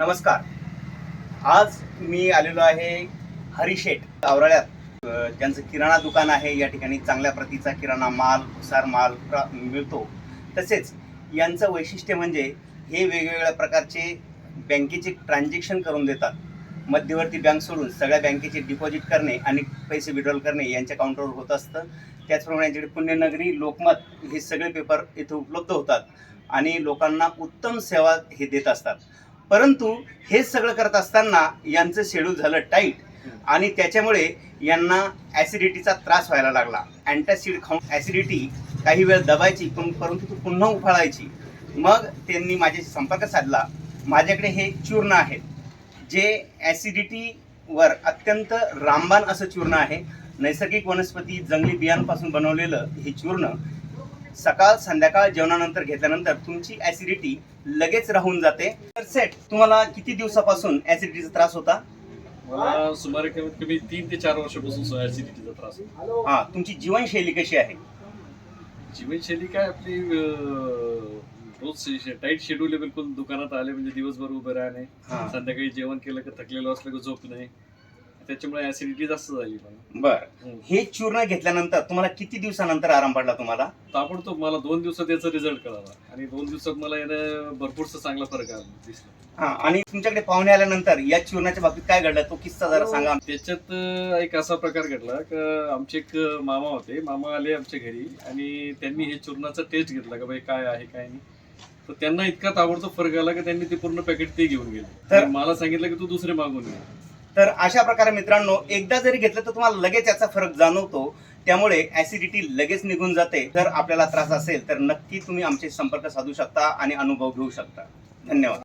नमस्कार. आज मी आलेलो आहे हरिशेठ आवराळ्यात. ज्यांचं किराणा दुकान आहे या ठिकाणी चांगल्या प्रतीचा किराणा माल हुसार माल मिळतो. तसेच यांचं वैशिष्ट्य म्हणजे हे वेगवेगळ्या प्रकारचे बँकेचे ट्रान्झॅक्शन करून देतात. मध्यवर्ती बँक सोडून सगळ्या बँकेचे डिपॉझिट करणे आणि पैसे विड्रॉल करणे यांच्या काउंटरवर होत असतं. त्याचप्रमाणे यांच्याकडे पुण्यनगरी लोकमत हे सगळे पेपर इथे उपलब्ध होतात आणि लोकांना उत्तम सेवा हे देत असतात. परंतु हे सगळं करत असताना यांचं शेड्यूल झालं टाईट आणि त्याच्यामुळे यांना ॲसिडिटीचा त्रास व्हायला लागला. अँटासिड खाऊन ॲसिडिटी काही वेळ दबायची पण परंतु ती पुन्हा उफाळायची. मग त्यांनी माझ्याशी संपर्क साधला. माझ्याकडे हे चूर्ण आहेत. जे ॲसिडिटीवर अत्यंत रामबाण असं चूर्ण आहे. नैसर्गिक वनस्पती जंगली बियांपासून बनवलेलं हे चूर्ण सकाळ संध्याकाळ जेवणानंतर घेतल्यानंतर तुमची ॲसिडिटी लगेच राहून जाते. तर सेट तुम्हाला किती दिवसापासून ॲसिडिटीचा त्रास होता? मला सुमारे कमीत कमी तीन ते चार वर्षापासून ऍसिडिटीचा त्रास. हा तुमची जीवनशैली कशी आहे? जीवनशैली काय आपली अं, रोज टाईट शेड्यूल आहे बिलकुल. दुकानात आले म्हणजे दिवसभर उभे राहणे. हा. संध्याकाळी जेवण केलं की थकलेलं असलं की झोप नाही. त्याच्यामुळे ऍसिडिटी जास्त झाली मला. बर. हम्म. हे चूर्ण घेतल्यानंतर तुम्हाला किती दिवसानंतर आराम पडला तुम्हाला? ताबडतोब मला दोन दिवसात याचा रिझल्ट कळाला. आणि दोन दिवसात मला यानं भरपूरसा चांगला फरक आला दिसला. हा आणि तुमच्याकडे पाहुणे आल्यानंतर या चूर्णाच्या बाबतीत काय घडलं? तो किस्सा जरा सांगा. त्याच्यात अं, एक असा प्रकार घडला का आमचे एक मामा होते. मामा आले आमच्या घरी आणि त्यांनी हे चूर्णाचा टेस्ट घेतला का बाई काय आहे काय नाही. तर त्यांना इतका ताबडतोब फरक आला की त्यांनी ते पूर्ण पॅकेट ते घेऊन गेले. तर- तर मला सांगितलं की तू दुसरे मागून घे तर अशा प्रकारे मित्रांनो एकदा जरी घेतलं तर तुम्हाला लगेच याचा फरक जाणवतो. त्यामुळे ऍसिडिटी लगेच निघून जाते. जर आपल्याला त्रास असेल तर नक्की तुम्ही आमचे संपर्क साधू शकता आणि अनुभव घेऊ शकता. धन्यवाद.